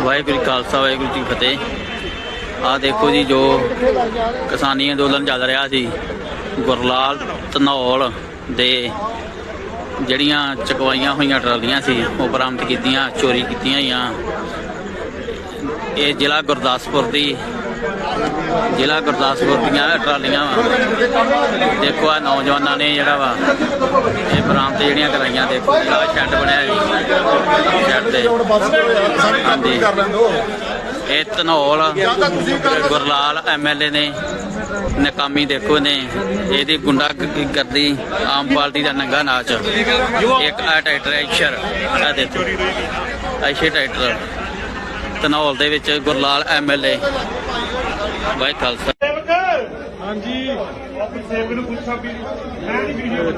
ਵਾਹਿਗੁਰੂ ਖਾਲਸਾ, ਵਾਹਿਗੁਰੂ ਜੀ ਫਤਿਹ। ਆਹ ਦੇਖੋ ਜੀ ਜੋ ਕਿਸਾਨੀ ਅੰਦੋਲਨ ਚੱਲ ਰਿਹਾ ਸੀ, ਗੁਰਲਾਲ ਧਨੌਲ ਦੇ ਜਿਹੜੀਆਂ ਚਕਵਾਈਆਂ ਹੋਈਆਂ ਟਰਾਲੀਆਂ ਸੀ, ਉਹ ਬਰਾਮਦ ਕੀਤੀਆਂ, ਚੋਰੀ ਕੀਤੀਆਂ ਹੋਈਆਂ। ਇਹ ਜ਼ਿਲ੍ਹਾ ਗੁਰਦਾਸਪੁਰ ਦੀ ਜ਼ਿਲ੍ਹਾ ਗੁਰਦਾਸਪੁਰ ਦੀਆਂ ਟਰਾਲੀਆਂ ਵਾ। ਦੇਖੋ ਆ ਨੌਜਵਾਨਾਂ ਨੇ ਜਿਹੜਾ ਵਾ, ਇਹ ਬਰਾਮਦ ਜਿਹੜੀਆਂ ਕਰਾਈਆਂ, ਦੇਖੋ ਆ ਸ਼ੈੱਡ ਬਣਿਆ ਜੀ ਸ਼ੈੱਡ ਦੇ ਹਾਂਜੀ। ਇਹ ਧਨੌਲ, ਗੁਰਲਾਲ ਐਮਐਲਏ ਨੇ, ਨਕਾਮੀ ਦੇਖੋ ਨੇ ਇਹਦੀ ਗੁੰਡਾ ਕਰਦੀ, ਆਮ ਪਾਰਟੀ ਦਾ ਨੰਗਾ ਨਾਚ। ਇੱਕ ਆ ਟਰੈਕਟਰ ਹੈ ਇਸ਼ਰ ਆ ਦੇਖੋ ਇਸ਼ਰ ਟਰੈਕਟਰ ਧਨੌਲ ਦੇ ਵਿੱਚ ਗੁਰਲਾਲ ਐਮਐਲਏ ਬਾਈ ਖਾਲਸਾ। ਹਾਂਜੀ। ਆਪਣੀ ਸੇਵਕ ਨੂੰ ਪੁੱਛਾਂ ਵੀ ਮੈਂ ਨਹੀਂ ਵੀਡੀਓ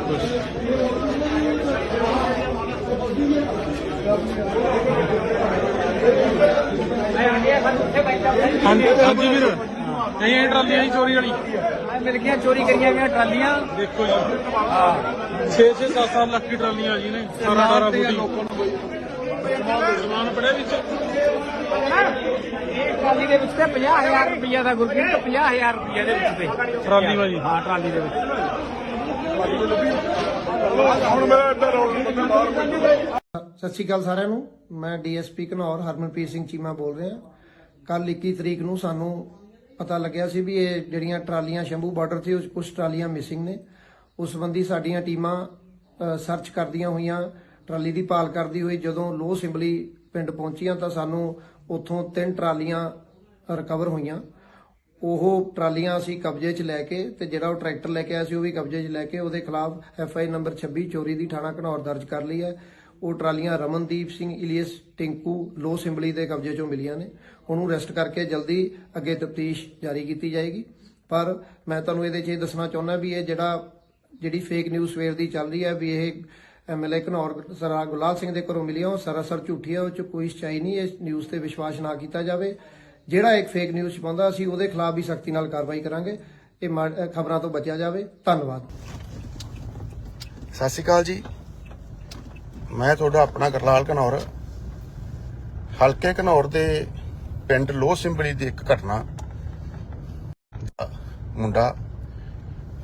ਹਾਂਜੀ ਹਾਂਜੀ ਵੀਰ। ਨਹੀਂ ਇਹ ਟਰਾਲੀਆਂ ਦੀ ਚੋਰੀ ਵਾਲੀ। ਮਿਲ ਗਈਆਂ ਚੋਰੀ ਕਰੀਆਂ ਗਈਆਂ ਟਰਾਲੀਆਂ। ਦੇਖੋ ਜੀ। 6 6 7 7 ਲੱਖ ਦੀ ਟਰਾਲੀਆਂ ਜੀ ਨੇ। ਸਾਰਾ ਸਾਰਾ ਬੁੱਢੀ ਸਮਾਨ ਪੜਿਆ ਵਿੱਚ? ਟਰਾਲੀ ਦੇ ਵਿੱਚ ਤੇ 50000 ਰੁਪਈਆ ਦਾ ਗੁਰਪ੍ਰੀਤ 50000 ਰੁਪਈਆ ਦੇ ਵਿੱਚ ਤੇ। ਟਰਾਲੀ ਵਾਲੀ। ਹਾਂ ਟਰਾਲੀ ਦੇ ਵਿੱਚ। ਹੁਣ ਮੇਰਾ ਇੱਧਰ ਰੋਡ ਸਤਿ ਸ਼੍ਰੀ ਅਕਾਲ ਸਾਰਿਆਂ ਨੂੰ। ਮੈਂ ਡੀਐਸਪੀ ਘਨੌਰ ਹਰਮਨਪ੍ਰੀਤ ਸਿੰਘ ਚੀਮਾ ਬੋਲ ਰਿਹਾ। ਕੱਲ 21 ਤਰੀਕ ਨੂੰ ਸਾਨੂੰ ਪਤਾ ਲੱਗਿਆ ਸੀ ਵੀ ਇਹ ਜਿਹੜੀਆਂ ਟਰਾਲੀਆਂ ਸ਼ੰਭੂ ਬਾਰਡਰ ਤੇ ਕੁਝ ਟਰਾਲੀਆਂ ਮਿਸਿੰਗ ਨੇ। ਉਸ ਸੰਬੰਧੀ ਸਾਡੀਆਂ ਟੀਮਾਂ ਸਰਚ ਕਰਦੀਆਂ ਹੋਈਆਂ ਟਰਾਲੀ ਦੀ ਭਾਲ ਕਰਦੀ ਹੋਈ ਜਦੋਂ ਲੋ ਸਿੰਬਲੀ ਪਿੰਡ ਪਹੁੰਚੀਆਂ ਤਾਂ ਸਾਨੂੰ ਉੱਥੋਂ ਤਿੰਨ ਟਰਾਲੀਆਂ ਰਿਕਵਰ ਹੋਈਆਂ। ਉਹ ਟਰਾਲੀਆਂ ਅਸੀਂ ਕਬਜ਼ੇ 'ਚ ਲੈ ਕੇ ਤੇ ਜਿਹੜਾ ਉਹ ਟਰੈਕਟਰ ਲੈ ਕੇ ਆਇਆ ਸੀ ਉਹ ਵੀ ਕਬਜ਼ੇ 'ਚ ਲੈ ਕੇ ਉਹਦੇ ਖਿਲਾਫ ਐਫ ਆਈ ਨੰਬਰ 26 ਚੋਰੀ ਦੀ ਥਾਣਾ ਘਨੌਰ ਦਰਜ ਕਰ ਲਈ ਹੈ। ਉਹ ਟਰਾਲੀਆਂ ਰਮਨਦੀਪ ਸਿੰਘ, ਇਲੀਅਸ ਟਿੰਕੂ, ਲੋ ਸਿੰਬਲੀ ਦੇ ਕਬਜ਼ੇ 'ਚੋਂ ਮਿਲੀਆਂ ਨੇ। ਉਹਨੂੰ ਅਰੈਸਟ ਕਰਕੇ ਜਲਦੀ ਅੱਗੇ ਤਫਤੀਸ਼ ਜਾਰੀ ਕੀਤੀ ਜਾਏਗੀ। ਪਰ ਮੈਂ ਤੁਹਾਨੂੰ ਇਹਦੇ 'ਚ ਇਹ ਦੱਸਣਾ ਚਾਹੁੰਦਾ ਵੀ ਇਹ ਜਿਹੜਾ, ਜਿਹੜੀ ਫੇਕ ਨਿਊਜ਼ ਸਵੇਰ ਦੀ ਚੱਲ ਰਹੀ ਹੈ ਵੀ ਇਹ ਐਮਐਲਏ ਘਨੌਰ ਸਰਾ ਗੁਲਾਲ ਸਿੰਘ ਦੇ ਘਰੋਂ ਮਿਲੀ ਉਹ ਸਰਾਸਰ ਝੂਠੀ ਹੈ ਉਹ 'ਚ ਕੋਈ ਸੱਚਾਈ ਨਹੀਂ, ਇਸ ਨਿਊਜ਼ ਤੇ ਵਿਸ਼ਵਾਸ ਨਾ ਕੀਤਾ ਜਾਵੇ। ਜਿਹੜਾ ਇੱਕ ਫੇਕ ਨਿਊਜ਼ ਛਪਾਉਂਦਾ ਅਸੀਂ ਉਹਦੇ ਖਿਲਾਫ ਵੀ ਸਖਤੀ ਨਾਲ ਕਾਰਵਾਈ ਕਰਾਂਗੇ। ਇਹ ਖਬਰਾਂ ਤੋਂ ਬਚਿਆ ਜਾਵੇ। ਧੰਨਵਾਦ। ਸਤਿ ਸ਼੍ਰੀ ਅਕਾਲ ਜੀ। ਮੈਂ ਤੁਹਾਡਾ ਆਪਣਾ ਗਰਲਾਲ ਘਨੌਰ। ਹਲਕੇ ਘਨੌਰ ਦੇ ਪਿੰਡ ਲੋਹ ਸਿੰਬਲੀ ਦੀ ਇੱਕ ਘਟਨਾ ਮੁੰਡਾ,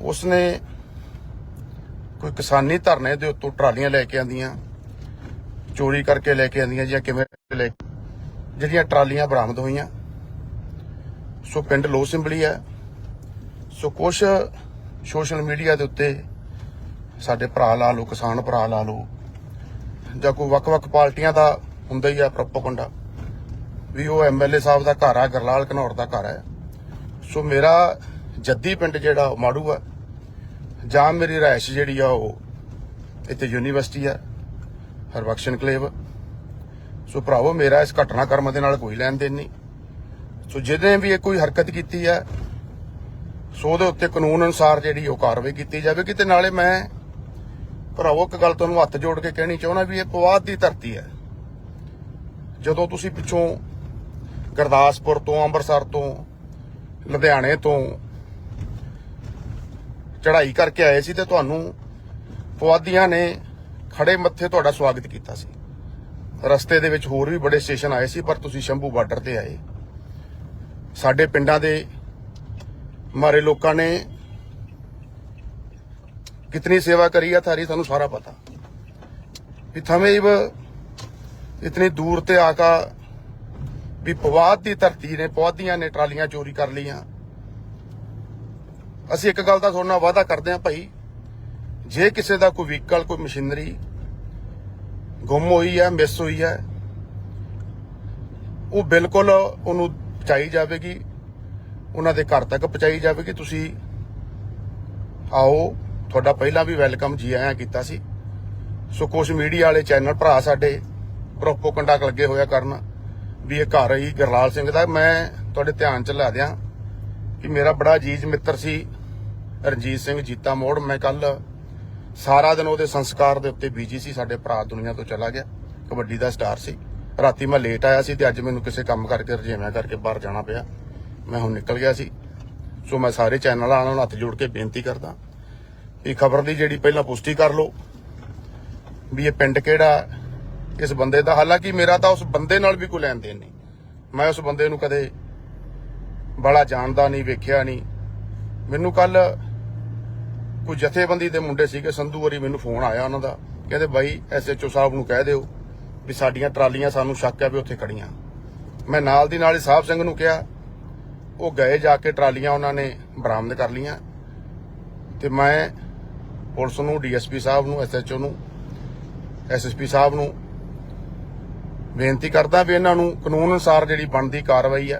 ਉਸਨੇ ਕੋਈ ਕਿਸਾਨੀ ਧਰਨੇ ਦੇ ਉੱਤੋਂ ਟਰਾਲੀਆਂ ਲੈ ਕੇ ਆਂਦੀਆਂ ਚੋਰੀ ਕਰਕੇ ਲੈ ਕੇ ਆਂਦੀਆਂ ਜਾਂ ਕਿਵੇਂ ਲੈ ਜਿਹੜੀਆਂ ਟਰਾਲੀਆਂ ਬਰਾਮਦ ਹੋਈਆਂ। ਸੋ ਪਿੰਡ ਲੋਹ ਸਿੰਬਲੀ ਹੈ। ਸੋ ਕੁਝ ਸੋਸ਼ਲ ਮੀਡੀਆ ਦੇ ਉੱਤੇ ਸਾਡੇ ਭਰਾ ਲਾ ਲਓ, ਕਿਸਾਨ ਭਰਾ ਲਾ ਲਓ, ਜਾਂ ਕੋਈ ਵੱਖ-ਵੱਖ ਪਾਰਟੀਆਂ ਦਾ ਹੁੰਦਾ ਹੀ ਆ ਪ੍ਰੋਪਗੈਂਡਾ ਵੀ ਉਹ ਐਮਐਲਏ ਸਾਹਿਬ ਦਾ ਘਰ ਆ, ਗਰਲਾਲ ਘਨੌਰ ਦਾ ਘਰ ਹੈ। ਸੋ ਮੇਰਾ ਜੱਦੀ ਪਿੰਡ ਜਿਹੜਾ ਉਹ ਮਾੜੂ ਆ। ਜਾਂ ਮੇਰੀ ਰਿਹਾਇਸ਼ ਜਿਹੜੀ ਆ ਉਹ ਇੱਥੇ ਯੂਨੀਵਰਸਿਟੀ ਆ ਹਰਬਖਸ਼ ਕਲੇਵ। ਸੋ ਭਰਾਵੋ, ਮੇਰਾ ਇਸ ਘਟਨਾ ਕਰਮ ਦੇ ਨਾਲ ਕੋਈ ਲੈਣ ਦੇਣ ਨਹੀਂ। ਸੋ ਜਿਹਨੇ ਵੀ ਇਹ ਕੋਈ ਹਰਕਤ ਕੀਤੀ ਹੈ ਸੋ ਉਹਦੇ ਉੱਤੇ ਕਾਨੂੰਨ ਅਨੁਸਾਰ ਜਿਹੜੀ ਉਹ ਕਾਰਵਾਈ ਕੀਤੀ ਜਾਵੇਗੀ ਤੇ ਨਾਲੇ ਮੈਂ, ਭਰਾਵੋ, ਇੱਕ ਗੱਲ ਤੁਹਾਨੂੰ ਹੱਥ ਜੋੜ ਕੇ ਕਹਿਣੀ ਚਾਹੁੰਦਾ ਵੀ ਇਹ ਪਵਾਦ ਦੀ ਧਰਤੀ ਹੈ ਜਦੋਂ ਤੁਸੀਂ ਪਿੱਛੋਂ ਗੁਰਦਾਸਪੁਰ ਤੋਂ, ਅੰਮ੍ਰਿਤਸਰ ਤੋਂ, ਲੁਧਿਆਣੇ ਤੋਂ ਚੜ੍ਹਾਈ ਕਰਕੇ ਆਏ ਸੀ ਤੇ ਤੁਹਾਨੂੰ ਪਵਾਦੀਆਂ ਨੇ ਖੜੇ ਮੱਥੇ ਤੁਹਾਡਾ ਸਵਾਗਤ ਕੀਤਾ ਸੀ ਰਸਤੇ ਦੇ ਵਿੱਚ ਹੋਰ ਵੀ ਬੜੇ ਸਟੇਸ਼ਨ ਆਏ ਸੀ ਪਰ ਤੁਸੀਂ ਸ਼ੰਭੂ ਬਾਰਡਰ ਤੇ ਆਏ ਸਾਡੇ ਪਿੰਡਾਂ ਦੇ ਮਾਰੇ ਲੋਕਾਂ ਨੇ कितनी सेवा करी है थारी थानू सारा पता भी थमें इब इतनी दूर ते आका ਵੀ ਪਵਾਦ ਦੀ ਧਰਤੀ ਨੇ ਪੌਦੀਆਂ ਨੇ ਟਰਾਲੀਆਂ ਚੋਰੀ ਕਰ ਲਈਆਂ ਅਸੀਂ ਇੱਕ ਗੱਲ ਦਾ ਤੁਹਾਡੇ ਨਾਲ ਵਾਅਦਾ ਕਰਦੇ ਹਾਂ ਭਾਈ, ਜੇ ਕਿਸੇ ਦਾ ਕੋਈ ਵਹੀਕਲ ਕੋਈ ਮਸ਼ੀਨਰੀ ਗੁੰਮ ਹੋਈ ਹੈ ਮਿਸ ਹੋਈ ਹੈ, ਉਹ ਬਿਲਕੁਲ ਉਹਨੂੰ ਪਹੁੰਚਾਈ ਜਾਵੇਗੀ, ਉਹਨਾਂ ਦੇ ਘਰ ਤੱਕ ਪਹੁੰਚਾਈ ਜਾਵੇਗੀ। ਤੁਸੀਂ ਆਓ, ਤੁਹਾਡਾ ਪਹਿਲਾਂ ਵੀ ਵੈਲਕਮ ਜੀ ਆਇਆਂ ਕੀਤਾ ਸੀ। ਸੋ ਕੁਝ ਮੀਡੀਆ ਵਾਲੇ ਚੈਨਲ ਭਰਾ ਸਾਡੇ ਪ੍ਰੋਪੋਗੈਂਡਾ ਲੱਗੇ ਹੋਇਆ ਕਰਨ, ਵੀ ਇਹ ਘਰ ਹੀ ਗਰਲਾਲ ਸਿੰਘ ਦਾ, ਮੈਂ ਤੁਹਾਡੇ ਧਿਆਨ ਚ ਲਾ ਦਿਆਂ। ਕਿ ਮੇਰਾ ਬੜਾ ਅਜੀਜ਼ ਮਿੱਤਰ ਸੀ, ਰਣਜੀਤ ਸਿੰਘ ਜੀਤਾ ਮੋੜ। ਮੈਂ ਕੱਲ ਸਾਰਾ ਦਿਨ ਉਹਦੇ ਸੰਸਕਾਰ ਦੇ ਉੱਤੇ ਬੀਜੀ ਸੀ, ਸਾਡੇ ਭਰਾ ਦੁਨੀਆ ਤੋਂ ਚਲਾ ਗਿਆ। ਕਬੱਡੀ ਦਾ ਸਟਾਰ ਸੀ। ਰਾਤੀ ਮੈਂ ਲੇਟ ਆਇਆ ਸੀ ਤੇ ਅੱਜ ਮੈਨੂੰ ਕਿਸੇ ਕੰਮ ਕਰਕੇ ਰਜੇਵਿਆਂ ਕਰਕੇ ਬਾਹਰ ਜਾਣਾ ਪਿਆ। ਮੈਂ ਹੁਣ ਨਿਕਲ ਗਿਆ ਸੀ। ਸੋ ਮੈਂ ਸਾਰੇ ਚੈਨਲ ਵਾਲਿਆਂ ਨੂੰ ਹੱਥ ਜੋੜ ਕੇ ਬੇਨਤੀ ਕਰਦਾ ਇਹ ਖਬਰ ਦੀ ਜਿਹੜੀ ਪਹਿਲਾਂ ਪੁਸ਼ਟੀ ਕਰ ਲਓ ਵੀ ਇਹ ਪਿੰਡ ਕਿਹੜਾ ਇਸ ਬੰਦੇ ਦਾ। ਹਾਲਾਂਕਿ ਮੇਰਾ ਤਾਂ ਉਸ ਬੰਦੇ ਨਾਲ ਵੀ ਕੋਈ ਲੈਣ ਦੇਣ ਨਹੀਂ। ਮੈਂ ਉਸ ਬੰਦੇ ਨੂੰ ਕਦੇ ਬੜਾ ਜਾਣਦਾ ਨਹੀਂ, ਵੇਖਿਆ ਨਹੀਂ। ਮੈਨੂੰ ਕੱਲ ਕੋਈ ਜਥੇਬੰਦੀ ਦੇ ਮੁੰਡੇ ਸੀਗੇ, ਸੰਧੂ ਵਰੀ ਮੈਨੂੰ ਫੋਨ ਆਇਆ ਉਹਨਾਂ ਦਾ। ਕਹਿੰਦੇ, ਬਾਈ ਐਸਐਚਓ ਸਾਹਿਬ ਨੂੰ ਕਹਿ ਦਿਓ ਵੀ ਸਾਡੀਆਂ ਟਰਾਲੀਆਂ ਸਾਨੂੰ ਸ਼ੱਕ ਹੈ ਵੀ ਉੱਥੇ ਖੜੀਆਂ ਮੈਂ ਨਾਲ ਦੀ ਨਾਲ ਹੀ ਸਾਹਿਬ ਸਿੰਘ ਨੂੰ ਕਿਹਾ, ਉਹ ਗਏ ਜਾ ਕੇ ਟਰਾਲੀਆਂ ਉਹਨਾਂ ਨੇ ਬਰਾਮਦ ਕਰ ਲੀਆਂ ਤੇ ਮੈਂ ਪੁਲਿਸ ਨੂੰ, ਡੀਐਸਪੀ ਸਾਹਿਬ ਨੂੰ ਐਸਐਚਓ ਨੂੰ ਐਸਐਸਪੀ ਸਾਹਿਬ ਨੂੰ ਬੇਨਤੀ ਕਰਦਾ ਵੀ ਇਹਨਾਂ ਨੂੰ ਕਾਨੂੰਨ ਅਨੁਸਾਰ ਜਿਹੜੀ ਬਣਦੀ ਕਾਰਵਾਈ ਹੈ